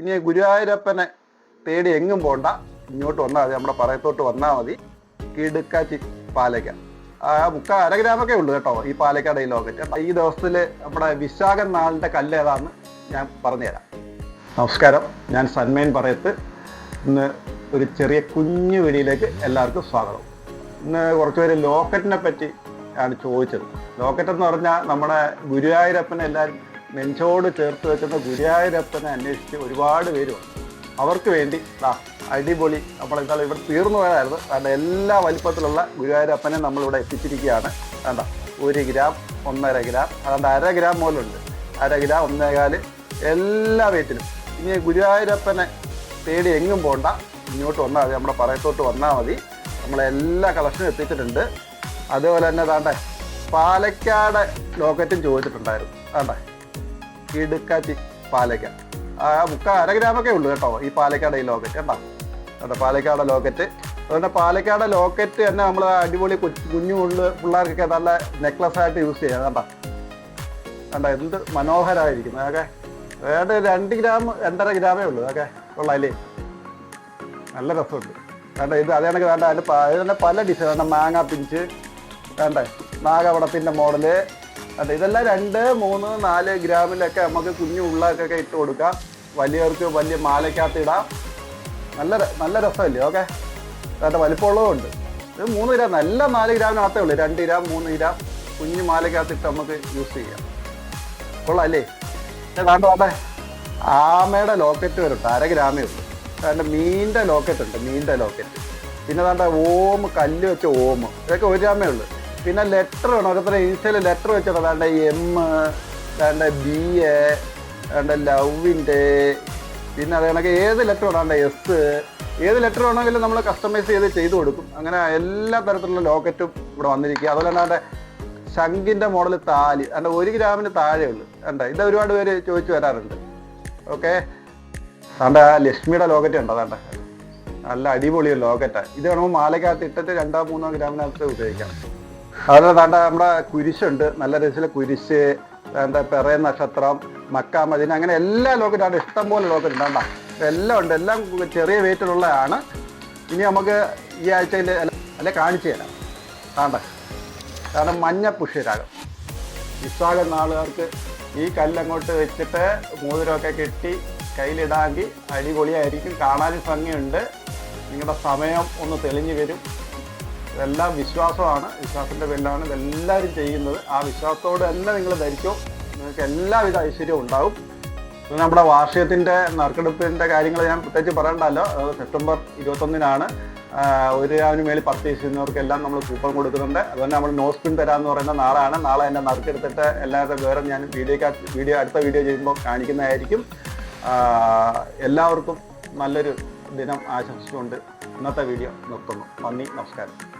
ഇനി ഗുരുവായൂരപ്പനെ തേടി എങ്ങും പോണ്ട. ഇങ്ങോട്ട് വന്നാൽ മതി. നമ്മുടെ പറയത്തോട്ട് വന്നാൽ മതി. കിടുക്കാച്ചി പാലയ്ക്ക. ആ മുക്ക അര ഗ്രാമൊക്കെ ഉള്ളൂ കേട്ടോ ഈ പാലക്കാട് ഈ ലോക്കറ്റ് ഈ ദിവസത്തിൽ നമ്മുടെ വിശാഖൻ നാളിന്റെ കല്ല് ഏതാന്ന് ഞാൻ പറഞ്ഞുതരാം. നമസ്കാരം. ഞാൻ സന്മേൻ പറയത്ത്. ഇന്ന് ഒരു ചെറിയ കുഞ്ഞു വീഡിയോയിലേക്ക് എല്ലാവർക്കും സ്വാഗതം. ഇന്ന് കുറച്ച് പേര് ലോക്കറ്റിനെ പറ്റി ആണ് ചോദിച്ചത്. ലോക്കറ്റ് എന്ന് പറഞ്ഞാൽ നമ്മുടെ ഗുരുവായൂരപ്പനെ എല്ലാവരും നെഞ്ചോട് ചേർത്ത് വെക്കുന്ന ഗുരുവായൂരപ്പനെ അന്വേഷിച്ച് ഒരുപാട് പേര് വന്നു. അവർക്ക് വേണ്ടി ദാ അടിപൊളി നമ്മൾ ഇന്നലെ ഇവിടെ തീർന്നു പോയതായിരുന്നു. കാരണം എല്ലാ വലിപ്പത്തിലുള്ള ഗുരുവായൂരപ്പനെ നമ്മളിവിടെ എത്തിച്ചിരിക്കുകയാണ്. വേണ്ട ഒരു ഗ്രാം ഒന്നര ഗ്രാം അതുകൊണ്ട് അര ഗ്രാം പോലുണ്ട്. അര ഗ്രാം ഒന്നേകാൽ എല്ലാ വെയിറ്റിലും ഇനി ഗുരുവായൂരപ്പനെ തേടി എങ്ങും പോണ്ട. ഇങ്ങോട്ട് വന്നാൽ മതി. നമ്മുടെ പറയത്തോട്ട് വന്നാൽ മതി. നമ്മളെല്ലാ കളക്ഷനും എത്തിച്ചിട്ടുണ്ട്. അതുപോലെ തന്നെ താണ്ടേ പാലക്കാട് ലോക്കറ്റും ചോദിച്ചിട്ടുണ്ടായിരുന്നു. താണ്ടെ ഇടുക്കാച്ചി പാലക്ക ആ മുക്ക അര ഗ്രാമൊക്കെ ഉള്ളൂ കേട്ടോ ഈ പാലക്കാട് ഈ ലോക്കറ്റ് കേട്ടോ കേട്ടോ പാലക്കാട് ലോക്കറ്റ്. അതുകൊണ്ട് പാലക്കാട് ലോക്കറ്റ് തന്നെ നമ്മൾ അടിപൊളി കുഞ്ഞു പിള്ളേർക്കൊക്കെ നല്ല നെക്ലസ് ആയിട്ട് യൂസ് ചെയ്യാം കേട്ടോ കണ്ടോ എന്ത് മനോഹരമായിരിക്കുന്നു അതൊക്കെ. വേണ്ട രണ്ട് ഗ്രാം രണ്ടര ഗ്രാമേ ഉള്ളൂ അതൊക്കെ കൊള്ളാല്ലേ നല്ല രസമുണ്ട്. വേണ്ട ഇത് അതേ കണക്ക് വേണ്ട അതിൽ അതിൽ തന്നെ പല ഡിസൈൻ വേണ്ട മാങ്ങ പിഞ്ച് വേണ്ടേ നാഗവടത്തിന്റെ മോഡൽ വേണ്ട ഇതെല്ലാം രണ്ട് മൂന്ന് നാല് ഗ്രാമിലൊക്കെ നമുക്ക് കുഞ്ഞു ഉള്ളക്കൊക്കെ ഇട്ട് കൊടുക്കാം. വലിയവർക്ക് വലിയ മാലയ്ക്കകത്ത് ഇടാം. നല്ല നല്ല രസമല്ലേ ഓക്കെ? വേണ്ട വലിപ്പമുള്ളതും ഉണ്ട് ഇത് മൂന്ന് ഗ്രാം നല്ല നാല് ഗ്രാമിനകത്തേ ഉള്ളൂ. രണ്ട് ഗ്രാം മൂന്ന് ഗ്രാം കുഞ്ഞു മാലയ്ക്കകത്ത് ഇട്ട് നമുക്ക് യൂസ് ചെയ്യാം. കൊള്ളാല്ലേ? വേണ്ട വേണ്ടേ. ആമയുടെ ലോക്കറ്റ് വരും അര ഗ്രാമേ ഉള്ളൂ. അതിന്റെ മീന്റെ ലോക്കറ്റ് ഉണ്ട് മീന്റെ ലോക്കറ്റ്. പിന്നെ വേണ്ട ഓം കല്ല് വെച്ച ഓം. ഇതൊക്കെ ഒരു ഗ്രാമേ ഉള്ളൂ. പിന്നെ ലെറ്റർ വേണം. ഓരോരുത്തരുടെ ഇൻസ്റ്റയിൽ ലെറ്റർ വെച്ചിട്ട് വേണ്ട എം വേണ്ട ബി എ വേണ്ട ലവിന്റെ പിന്നെ അത് കണക്ക് ഏത് ലെറ്റർ വേണ്ട എസ് ഏത് ലെറ്റർ വേണമെങ്കിലും നമ്മൾ കസ്റ്റമൈസ് ചെയ്ത് ചെയ്തു കൊടുക്കും. അങ്ങനെ എല്ലാ തരത്തിലുള്ള ലോക്കറ്റും ഇവിടെ വന്നിരിക്കുക അതുപോലെ തന്നെ ശംഖിന്റെ മോഡൽ താലി. അതിന്റെ ഒരു ഗ്രാമിന് താഴെ ഉള്ളു. അണ്ട ഇത് ഒരുപാട് പേര് ചോദിച്ചു വരാറുണ്ട്. ഓക്കെ അതാണ്ട് ആ ലക്ഷ്മിയുടെ ലോക്കറ്റ് ഉണ്ടോ അതാണ്ട് നല്ല അടിപൊളി ലോക്കറ്റാണ് ഇത് വേണമെങ്കിൽ മാലയ്ക്കകത്ത് ഇട്ടിട്ട് രണ്ടോ മൂന്നോ ഗ്രാമിനകത്ത് ഉപയോഗിക്കാം. അതുപോലെ താണ്ട നമ്മുടെ കുരിശുണ്ട്. നല്ല രസത്തിലെ കുരിശ് എന്താ പെറേ നക്ഷത്രം മക്ക മദീന അങ്ങനെ എല്ലാ ലോക്കറ്റും ഇഷ്ടം പോലെ ലോക്കറ്റ് ഉണ്ട് കണ്ടാ? എല്ലാം ഉണ്ട്. എല്ലാം ചെറിയ വെയിറ്റിലുള്ളതാണ്. ഇനി നമുക്ക് ഈ ആഴ്ചയിൽ അല്ലെ കാണിച്ചു തരാം. താണ്ട കാരണം മഞ്ഞ പുഷ്യരാഗം വിശ്വാസം നാളുകാർക്ക് ഈ കല്ലങ്ങോട്ട് വെച്ചിട്ട് മോതിരമൊക്കെ കെട്ടി കയ്യിലിടാമെങ്കിൽ അടിപൊളിയായിരിക്കും. കാണാനും ഭംഗിയുണ്ട്. നിങ്ങളുടെ സമയം ഒന്ന് തെളിഞ്ഞു വരും. ഇതെല്ലാം വിശ്വാസമാണ്. വിശ്വാസത്തിന്റെ പേരിലാണ് ഇതെല്ലാവരും ചെയ്യുന്നത്. ആ വിശ്വാസത്തോടെ തന്നെ നിങ്ങൾ ധരിച്ചോ നിങ്ങൾക്ക് എല്ലാവിധ ഐശ്വര്യവും ഉണ്ടാവും. നമ്മുടെ വാർഷികത്തിന്റെ നറുക്കെടുപ്പിന്റെ കാര്യങ്ങൾ ഞാൻ പ്രത്യേകിച്ച് പറയണ്ടല്ലോ. സെപ്റ്റംബർ ഇരുപത്തൊന്നിനാണ്. ഒരു രാവിന് മേളിൽ പർച്ചേസ് ചെയ്യുന്നവർക്കെല്ലാം നമ്മൾ കൂപ്പൺ കൊടുക്കുന്നുണ്ട്. അതുപോലെ നമ്മൾ നോ സ്പിൻ തരാമെന്ന് പറയുന്ന നാളാണ്. നാളെ എന്നെ നറുക്കെടുത്തിട്ട് എല്ലാവരുടെ വിവരം ഞാൻ വീഡിയോ വീഡിയോ അടുത്ത വീഡിയോ ചെയ്യുമ്പോൾ കാണിക്കുന്നതായിരിക്കും. എല്ലാവർക്കും നല്ലൊരു ദിനം ആശംസിച്ചുകൊണ്ട് ഇന്നത്തെ വീഡിയോ നിർത്തുന്നു. നന്ദി നമസ്കാരം.